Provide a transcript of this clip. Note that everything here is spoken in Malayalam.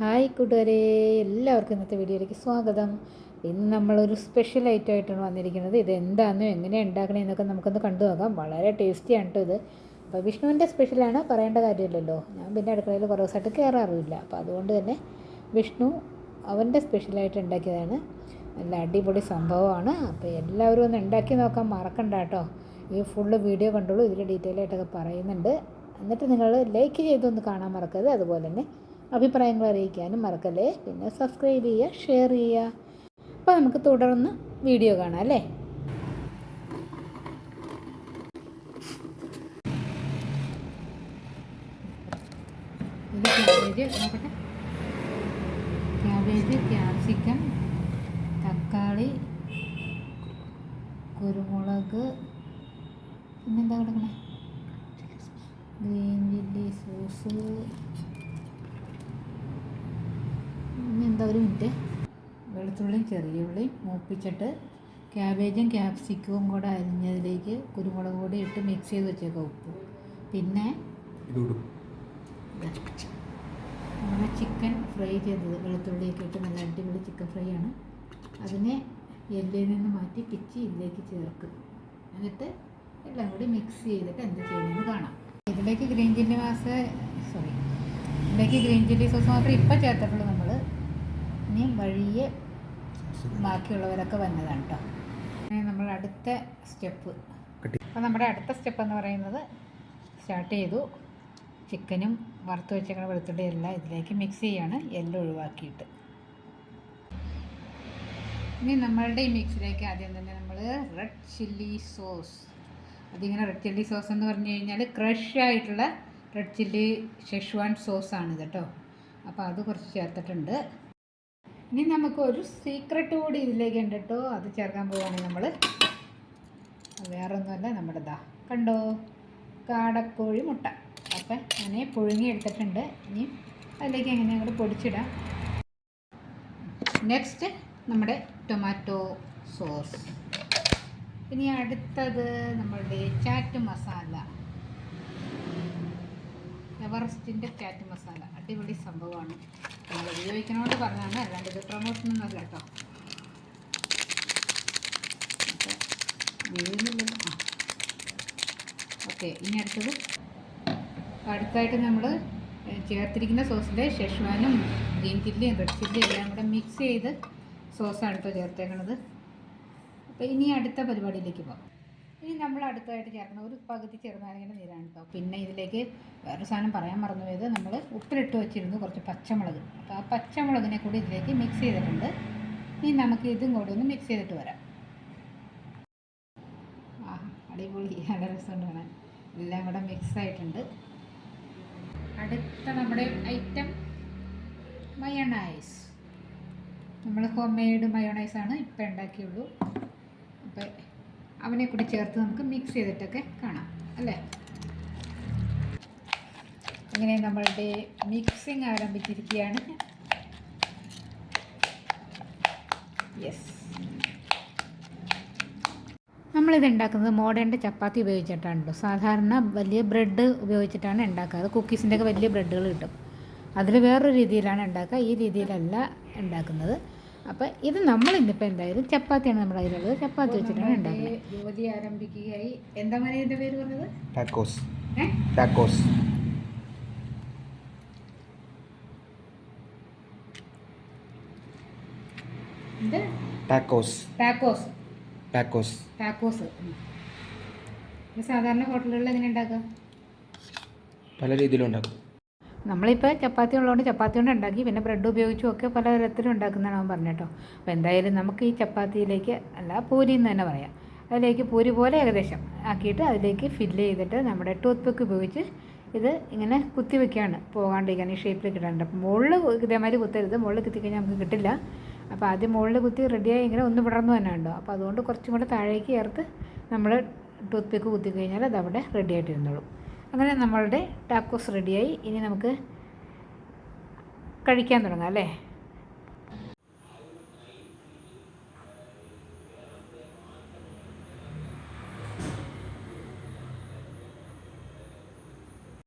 ഹായ് കൂട്ടുകാരെ എല്ലാവർക്കും ഇന്നത്തെ വീഡിയോയിലേക്ക് സ്വാഗതം. ഇന്ന് നമ്മളൊരു സ്പെഷ്യൽ ഐറ്റം ആയിട്ടാണ് വന്നിരിക്കുന്നത്. ഇത് എന്താണെന്നും എങ്ങനെ ഉണ്ടാക്കണേ എന്നൊക്കെ നമുക്കൊന്ന് കണ്ടു നോക്കാം. വളരെ ടേസ്റ്റിയാണ് കേട്ടോ ഇത്. അപ്പോൾ വിഷ്ണുവിന്റെ സ്പെഷ്യലാണ് പറയേണ്ട കാര്യമില്ലല്ലോ. ഞാൻ പിന്നെ അടുക്കളയിൽ കുറേ ദിവസമായിട്ട് കയറാറുമില്ല അപ്പോൾ അതുകൊണ്ട് തന്നെ വിഷ്ണു അവന്റെ സ്പെഷ്യലായിട്ട് ഉണ്ടാക്കിയതാണ്. നല്ല അടിപൊളി സംഭവമാണ്. അപ്പോൾ എല്ലാവരും ഒന്ന് ഉണ്ടാക്കി നോക്കാൻ മറക്കണ്ട കേട്ടോ ഈ ഫുള്ള് വീഡിയോ കണ്ടോളൂ ഇതിൽ ഡീറ്റെയിൽ ആയിട്ടൊക്കെ പറയുന്നുണ്ട്. എന്നിട്ട് നിങ്ങൾ ലൈക്ക് ചെയ്തൊന്ന് കാണാൻ മറക്കരുത്. അതുപോലെ തന്നെ അഭിപ്രായങ്ങൾ അറിയിക്കാനും മറക്കല്ലേ? പിന്നെ സബ്സ്ക്രൈബ് ചെയ്യുക ഷെയർ ചെയ്യുക. അപ്പോൾ നമുക്ക് തുടർന്ന് വീഡിയോ കാണാം അല്ലേ? ക്യാബേജ് നോക്കട്ടെ. ക്യാപ്സിക്കം തക്കാളി കുരുമുളക് പിന്നെന്താ കിടക്കണേ? ഗ്രീൻ ചില്ലി സോസ് ഇനി എന്താ ഒരു മിനിറ്റ്. വെളുത്തുള്ളിയും ചെറിയ ഉള്ളിയും മൂപ്പിച്ചിട്ട് ക്യാബേജും ക്യാപ്സിക്കവും കൂടെ അരിഞ്ഞതിലേക്ക് കുരുമുളക് പൊടി ഇട്ട് മിക്സ് ചെയ്ത് വെച്ചേക്കാം ഉപ്പ്. പിന്നെ നമ്മൾ നമ്മുടെ ചിക്കൻ ഫ്രൈ ചെയ്തത്. വെളുത്തുള്ളിയൊക്കെ ഇട്ട് നല്ല അടിപൊളി ചിക്കൻ ഫ്രൈ ആണ്. അതിനെ എല്ലിൽ നിന്ന് മാറ്റി പിച്ചി ഇതിലേക്ക് ചേർക്കും എന്നിട്ട് എല്ലാം കൂടി മിക്സ് ചെയ്തിട്ട് എന്ത് ചെയ്യണമെന്ന് കാണാം. ഇതിലേക്ക് ഗ്രീൻ ചില്ലി മാസ് സോറി ഇതിലേക്ക് ഗ്രീൻ ചില്ലി സോസ് മാത്രമേ ഇപ്പം ചേർത്തിട്ടുള്ളൂ. നമ്മൾ വഴിയെ ബാക്കിയുള്ളവരൊക്കെ വന്നതാണ് കേട്ടോ നമ്മൾ അടുത്ത സ്റ്റെപ്പ്. അപ്പോൾ നമ്മുടെ അടുത്ത സ്റ്റെപ്പ് എന്ന് പറയുന്നത് സ്റ്റാർട്ട് ചെയ്തു. ചിക്കനും വറുത്ത് വെച്ചേക്കണ വെളുത്തുള്ളി എല്ലാം ഇതിലേക്ക് മിക്സ് ചെയ്യാണ്. എല്ലാം ഒഴിവാക്കിയിട്ട്. ഇനി നമ്മളുടെ ഈ മിക്സിലേക്ക് ആദ്യം തന്നെ നമ്മൾ റെഡ് ചില്ലി സോസ് അതിങ്ങനെ റെഡ് ചില്ലി സോസ് എന്ന് പറഞ്ഞു കഴിഞ്ഞാൽ ക്രഷ് ആയിട്ടുള്ള റെഡ് ചില്ലി ഷെഷ്വാൻ സോസാണ് ഇത് കേട്ടോ അപ്പോൾ അത് കുറച്ച് ചേർത്തിട്ടുണ്ട്. ഇനി നമുക്ക് ഒരു സീക്രട്ട് കൂടി ഇതിലേക്ക് ഉണ്ട് കേട്ടോ അത് ചേർക്കാൻ പോവുകയാണെങ്കിൽ നമ്മൾ വേറൊന്നുമല്ല നമ്മുടെ ദാ. കണ്ടോ? കാടക്കോഴി മുട്ട. അപ്പം അങ്ങനെ പുഴുങ്ങി എടുത്തിട്ടുണ്ട്. ഇനി അതിലേക്ക് എങ്ങനെ അങ്ങോട്ട് പൊടിച്ചിടാം. നെക്സ്റ്റ് നമ്മുടെ ടൊമാറ്റോ സോസ് ഇനി അടുത്തത് നമ്മളുടെ ചാറ്റ് മസാല എവറസ്റ്റിന്റെ ചാറ്റ് മസാല അടിപൊളി സംഭവമാണ്. ഉപയോഗിക്കണോണ്ട് പറഞ്ഞാണ് അല്ലാണ്ട് ഇത് പ്രൊമോഷനൊന്നും അല്ല കേട്ടോ ഓക്കെ ഇനി അടുത്തത്. അടുത്തായിട്ട് നമ്മൾ ചേർത്തിരിക്കുന്ന സോസിൽ ഷെഷ്വാനും ഗ്രീൻ ചില്ലിയും റെഡ് ചില്ലിയും എല്ലാം കൂടെ മിക്സ് ചെയ്ത് സോസാണ് ഇപ്പോൾ ചേർത്തേക്കണത്. അപ്പോൾ ഇനി അടുത്ത പരിപാടിയിലേക്ക് പോകാം ഇനി നമ്മൾ അടുത്തതായിട്ട് ചേർക്കണം. ഒരു പകുതി ചെറുനാരങ്ങയുടെ നീരാണ് കേട്ടോ പിന്നെ ഇതിലേക്ക് വേറൊരു സാധനം പറയാൻ മറന്നുപോയത് നമ്മൾ ഉപ്പിലിട്ട് വെച്ചിരുന്നു കുറച്ച് പച്ചമുളക്. അപ്പോൾ ആ പച്ചമുളകിനെ കൂടി ഇതിലേക്ക് മിക്സ് ചെയ്തിട്ടുണ്ട്. ഇനി നമുക്ക് ഇതും കൂടി ഒന്ന് മിക്സ് ചെയ്തിട്ട് വരാം. ആ അടിപൊളി. നല്ല രസമുണ്ട് കാണാൻ എല്ലാം കൂടെ മിക്സ് ആയിട്ടുണ്ട്. അടുത്ത നമ്മുടെ ഐറ്റം മയണൈസ് നമ്മൾ ഹോം മെയ്ഡ് മയോണൈസാണ് ഇപ്പം ഉണ്ടാക്കിയുള്ളൂ. അപ്പോൾ അവനെ കൂടി ചേർത്ത് നമുക്ക് മിക്സ് ചെയ്തിട്ടൊക്കെ കാണാം അല്ലേ? ഇങ്ങനെ നമ്മളുടെ മിക്സിങ് ആരംഭിച്ചിരിക്കുകയാണ്. യെസ് നമ്മളിത് ഉണ്ടാക്കുന്നത് മോഡേണിന്റെ ചപ്പാത്തി ഉപയോഗിച്ചിട്ടാണല്ലോ. സാധാരണ വലിയ ബ്രെഡ് ഉപയോഗിച്ചിട്ടാണ് ഉണ്ടാക്കുക. അത് കുക്കീസിന്റെയൊക്കെ വലിയ ബ്രെഡുകൾ കിട്ടും. അതിൽ വേറൊരു രീതിയിലാണ് ഉണ്ടാക്കുക. ഈ രീതിയിലല്ല ഉണ്ടാക്കുന്നത്. അപ്പം ഇത് നമ്മൾ ഇന്നിപ്പോൾ എന്തായാലും ചപ്പാത്തിയാണ് നമ്മുടെ കയ്യിലുള്ളത്. ചപ്പാത്തി വെച്ചിട്ടാണ് ഉണ്ടാക്കുന്നത്. ജോലി ആരംഭിക്കുകയായി. എന്താ പറയുക പേര് പറഞ്ഞത്? ടാക്കോസ് ടാക്കോസ് ഇത് ടാക്കോസ് ടാക്കോസ് ടാക്കോസ് ടാക്കോസ് ഇത് സാധാരണ ഹോട്ടലുകളിൽ എങ്ങനെ ഉണ്ടാക്കുക? പല രീതിയിലും ഉണ്ടാക്കും. നമ്മളിപ്പോൾ ചപ്പാത്തി ഉള്ളതുകൊണ്ട് ചപ്പാത്തി കൊണ്ട് ഉണ്ടാക്കി പിന്നെ ബ്രെഡ് ഉപയോഗിച്ചും ഒക്കെ പലതരത്തിലും ഉണ്ടാക്കുന്നതാണ് അവൻ പറഞ്ഞിട്ടോ അപ്പോൾ എന്തായാലും നമുക്ക് ഈ ചപ്പാത്തിയിലേക്ക് അല്ല പൂരി എന്ന് തന്നെ പറയാം. അതിലേക്ക് പൂരി പോലെ ഏകദേശം ആക്കിയിട്ട് അതിലേക്ക് ഫില്ല് ചെയ്തിട്ട് നമ്മുടെ ടൂത്ത് പിക്ക് ഉപയോഗിച്ച് ഇത് ഇങ്ങനെ കുത്തി വെക്കുകയാണ് പോകാണ്ടിരിക്കാൻ ഈ ഷേപ്പിൽ കിട്ടാണ്ട് അപ്പം മുകളിൽ ഇതേമാതിരി കുത്തരുത്. മുകളിൽ കുത്തിക്കഴിഞ്ഞാൽ നമുക്ക് കിട്ടില്ല. അപ്പോൾ ആദ്യം മുകളിൽ കുത്തി റെഡിയായി ഇങ്ങനെ ഒന്ന് വിടർന്നു തന്നെ ഉണ്ടോ അപ്പോൾ അതുകൊണ്ട് കുറച്ചും കൂടെ താഴേക്ക് ചേർത്ത് നമ്മൾ ടൂത്ത് പിക്ക് കുത്തി കഴിഞ്ഞാൽ അത് അവിടെ റെഡി ആയിട്ടിരുന്നോളും. അങ്ങനെ നമ്മളുടെ ടാക്കോസ് റെഡിയായി ഇനി നമുക്ക് കഴിക്കാൻ തുടങ്ങാം അല്ലേ?